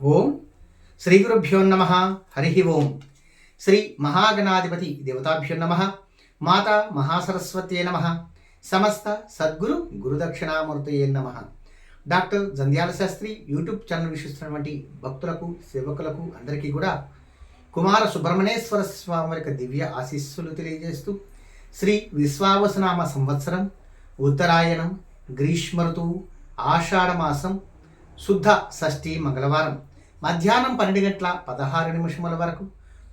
ఓం శ్రీ గురుభ్యో నమ. హరి ఓం. శ్రీ మహాగణాధిపతి దేవతాభ్యో నమ. మాత మహాసరస్వత్యే నమ. సమస్త సద్గురు గురుదక్షిణామూర్తయే నమ. Doctor Jandhyala Sastri YouTube channel వీక్షిస్తున్నటువంటి భక్తులకు సేవకులకు అందరికీ కూడా కుమార సుబ్రహ్మణ్యేశ్వర స్వామి యొక్క దివ్య ఆశీస్సులు తెలియజేస్తూ శ్రీ విశ్వావసనామ సంవత్సరం ఉత్తరాయణం గ్రీష్మ ఋతువు ఆషాఢమాసం శుద్ధ షష్ఠి మంగళవారం. మధ్యాహ్నం పన్నెండు గంటల పదహారు నిమిషముల వరకు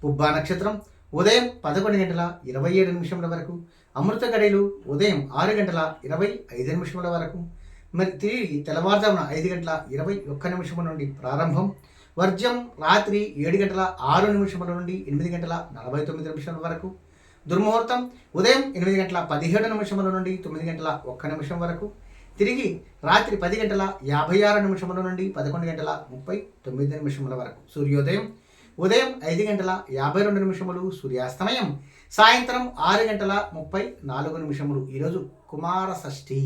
పుబ్బా నక్షత్రం ఉదయం పదకొండు గంటల ఇరవై ఏడు నిమిషముల వరకు అమృత గడియలు ఉదయం ఆరు గంటల ఇరవై ఐదు నిమిషముల వరకు మరి తిరిగి తెల్లవారుజామున ఐదు గంటల ఇరవై ఒక్క నిమిషముల నుండి ప్రారంభం వర్జం రాత్రి ఏడు గంటల ఆరు నిమిషముల నుండి ఎనిమిది గంటల నలభై తొమ్మిది నిమిషముల వరకు దుర్ముహూర్తం ఉదయం ఎనిమిది గంటల పదిహేడు నిమిషముల నుండి తొమ్మిది గంటల ఒక్క నిమిషం వరకు తిరిగి రాత్రి పది గంటల యాభై ఆరు నిమిషముల నుండి పదకొండు గంటల ముప్పై తొమ్మిది నిమిషముల వరకు సూర్యోదయం. ఉదయం ఐదు గంటల యాభై రెండు నిమిషములు సూర్యాస్తమయం. సాయంత్రం ఆరు గంటల ముప్పై నాలుగు నిమిషములు. ఈరోజు కుమార షష్ఠి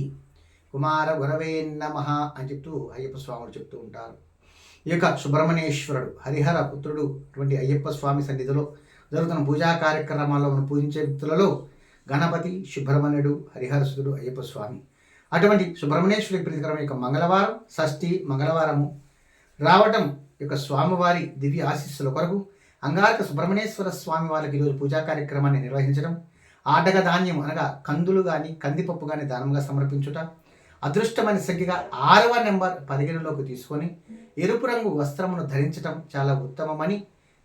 కుమార గురవే నమ అని చెప్తూ అయ్యప్ప స్వాములు చెప్తూ ఉంటారు. ఈ యొక్క సుబ్రహ్మణ్యేశ్వరుడు హరిహర పుత్రుడు అటువంటి అయ్యప్ప స్వామి సన్నిధిలో జరుగుతున్న పూజా కార్యక్రమాల్లో మనం పూజించే వ్యక్తులలో గణపతి సుబ్రహ్మణ్యుడు హరిహరసుడు అయ్యప్ప స్వామి. అటువంటి సుబ్రహ్మణ్యేశ్వరి ప్రీతికరం యొక్క మంగళవారం షష్ఠి మంగళవారము రావటం యొక్క స్వామివారి దివ్య ఆశీస్సుల కొరకు అంగారక సుబ్రహ్మణ్యేశ్వర స్వామి వారికి ఈరోజు పూజా కార్యక్రమాన్ని నిర్వహించడం ఆటగ ధాన్యం అనగా కందులు కానీ కందిపప్పు కానీ దానంగా సమర్పించుట అదృష్టమైన సంఖ్యగా ఆరవ నెంబర్ పరిగణలోకి తీసుకొని ఎరుపు రంగు వస్త్రమును ధరించటం చాలా ఉత్తమమని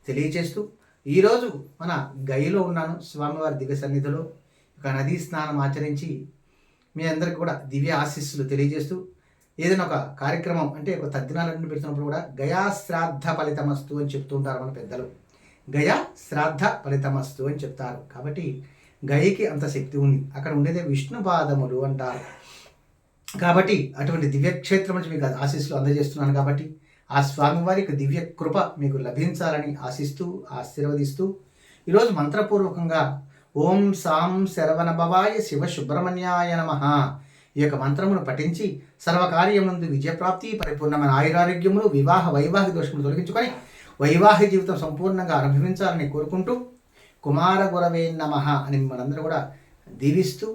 తెలియచేస్తూ ఈరోజు మన గైలో ఉన్నాను స్వామివారి దివ్య సన్నిధిలో. ఒక నదీ స్నానం ఆచరించి మీ అందరికి కూడా దివ్య ఆశీస్సులు తెలియజేస్తూ ఏదైనా ఒక కార్యక్రమం అంటే ఒక తద్దినాలన్నీ పెడుతున్నప్పుడు కూడా గయా శ్రాద్ధ ఫలితమస్తు అని చెప్తూ ఉంటారు మన పెద్దలు. గయా శ్రాద్ధ ఫలితమస్తు అని చెప్తారు. కాబట్టి గయకి అంత శక్తి ఉంది. అక్కడ ఉండేదే విష్ణు పాదములు అంటారు. కాబట్టి అటువంటి దివ్యక్షేత్రం నుంచి మీకు ఆశీస్సులు అందజేస్తున్నాను కాబట్టి ఆ స్వామివారికి దివ్య కృప మీకు లభించాలని ఆశిస్తూ ఆశీర్వదిస్తూ ఈరోజు మంత్రపూర్వకంగా ఓం సాం శరవణభవాయ శివ సుబ్రహ్మణ్యాయ నమ. ఈ యొక్క మంత్రమును పఠించి సర్వకార్యమునందు విజయప్రాప్తి పరిపూర్ణమైన ఆయురారోగ్యములు వివాహ వైవాహిక దోషములు తొలగించుకొని వైవాహిక జీవితం సంపూర్ణంగా అనుభవించాలని కోరుకుంటూ కుమార గురవే నమ అని మనందరూ కూడా దీవిస్తూ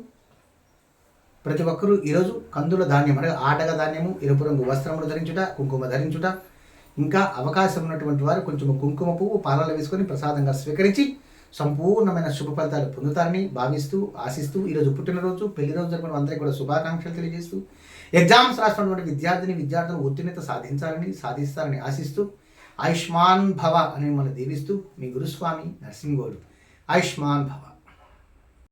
ప్రతి ఒక్కరూ ఈరోజు కందుల ధాన్యం అనగా ఆటగ ధాన్యము ఎరుపు రంగు వస్త్రములు ధరించుట కుంకుమ ధరించుట ఇంకా అవకాశం ఉన్నటువంటి వారు కొంచెం కుంకుమ పువ్వు పాలలో వేసుకొని ప్రసాదంగా స్వీకరించి సంపూర్ణమైన శుభ ఫలితాలు పొందుతారని భావిస్తూ ఆశిస్తూ ఈరోజు పుట్టినరోజు పెళ్ళి రోజు అందరికీ కూడా శుభాకాంక్షలు తెలియజేస్తూ ఎగ్జామ్స్ రాసినటువంటి విద్యార్థిని విద్యార్థులు ఉత్తీర్ణత సాధించాలని సాధిస్తారని ఆశిస్తూ ఆయుష్మాన్ భవ అని మనం దీవిస్తూ మీ గురుస్వామి నరసింహోడు. ఆయుష్మాన్ భవ.